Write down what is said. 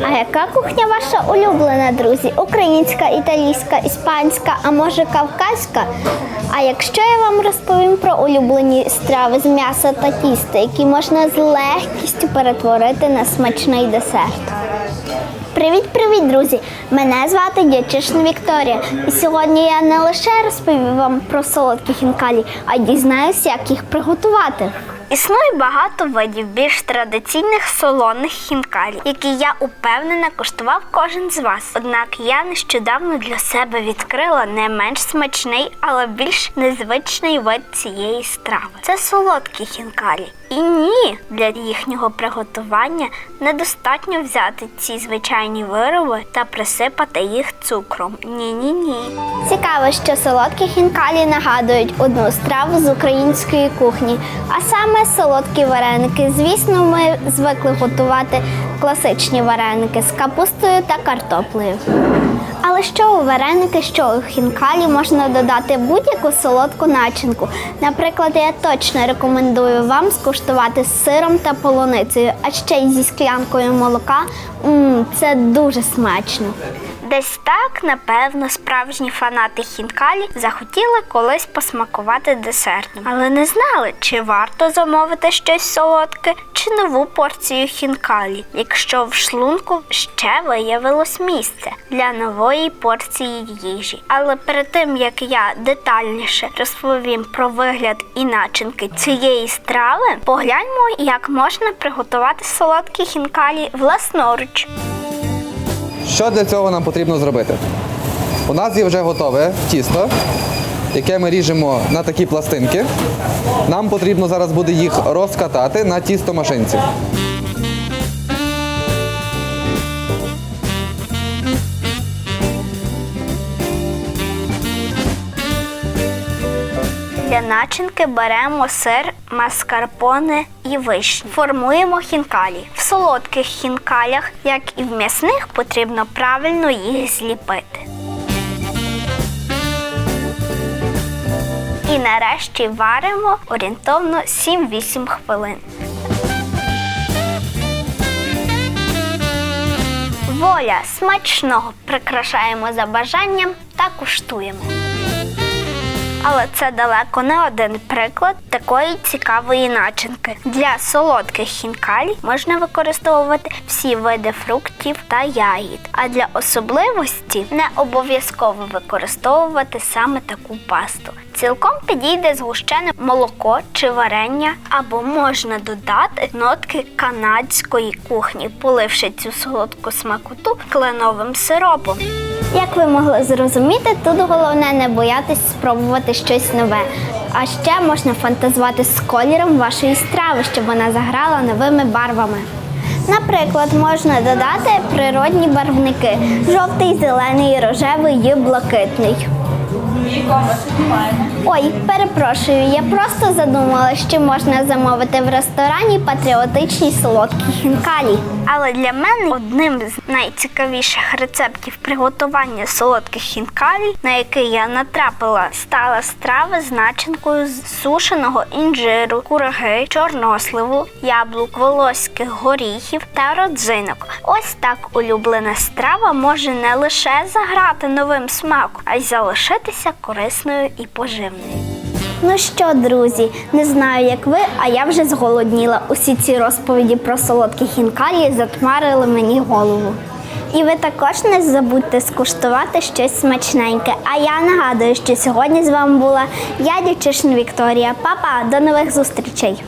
А яка кухня ваша улюблена, друзі? Українська, італійська, іспанська, а може кавказька? А якщо я вам розповім про улюблені страви з м'яса та тіста, які можна з легкістю перетворити на смачний десерт? Привіт, привіт, друзі! Мене звати Дячишна Вікторія. І сьогодні я не лише розповім вам про солодкі хінкалі, а й дізнаюся, як їх приготувати. Існує багато видів більш традиційних солоних хінкалі, які я упевнена куштував кожен з вас. Однак я нещодавно для себе відкрила не менш смачний, але більш незвичний вид цієї страви. Це солодкі хінкалі. І ні, для їхнього приготування недостатньо взяти ці звичайні вироби та присипати їх цукром. Ні, ні, ні. Цікаво, що солодкі хінкалі нагадують одну страву з української кухні, а саме солодкі вареники. Звісно, ми звикли готувати класичні вареники з капустою та картоплею. Але що у вареники, що у хінкалі можна додати будь-яку солодку начинку. Наприклад, я точно рекомендую вам скуштувати з сиром та полуницею, а ще й зі склянкою молока. Мм, це дуже смачно. Десь так, напевно, справжні фанати хінкалі захотіли колись посмакувати десертом, але не знали, чи варто замовити щось солодке чи нову порцію хінкалі, якщо в шлунку ще виявилось місце для нової порції їжі. Але перед тим як я детальніше розповім про вигляд і начинки цієї страви, погляньмо, як можна приготувати солодкі хінкалі власноруч. Що для цього нам потрібно зробити? У нас є вже готове тісто, яке ми ріжемо на такі пластинки. Нам потрібно зараз буде їх розкатати на тістомашинці. Для начинки беремо сир, маскарпоне і вишні. Формуємо хінкалі. В солодких хінкалях, як і в м'ясних, потрібно правильно їх зліпити. І нарешті варимо орієнтовно 7-8 хвилин. Воля смачного прикрашаємо за бажанням та куштуємо. Але це далеко не один приклад такої цікавої начинки. Для солодких хінкалі можна використовувати всі види фруктів та ягід. А для особливості не обов'язково використовувати саме таку пасту. Цілком підійде згущене молоко чи варення, або можна додати нотки канадської кухні, поливши цю солодку смакоту кленовим сиропом. Як ви могли зрозуміти, тут головне не боятись спробувати щось нове. А ще можна фантазувати з кольором вашої страви, щоб вона заграла новими барвами. Наприклад, можна додати природні барвники жовтий, зелений, рожевий і блакитний. Ой, перепрошую, я просто задумала, що можна замовити в ресторані патріотичні солодкі хінкалі. Але для мене одним з найцікавіших рецептів приготування солодких хінкалі, на який я натрапила, стала страва з начинкою з сушеного інжиру, кураги, чорносливу, яблук, волоських горіхів та родзинок. Ось так улюблена страва може не лише заграти новим смаком, а й залишитися корисною і поживною. Ну що, друзі, не знаю, як ви, а я вже зголодніла. Усі ці розповіді про солодкі хінкалі затмарили мені голову. І ви також не забудьте скуштувати щось смачненьке. А я нагадую, що сьогодні з вами була я, дівчишна Вікторія. Па-па, до нових зустрічей!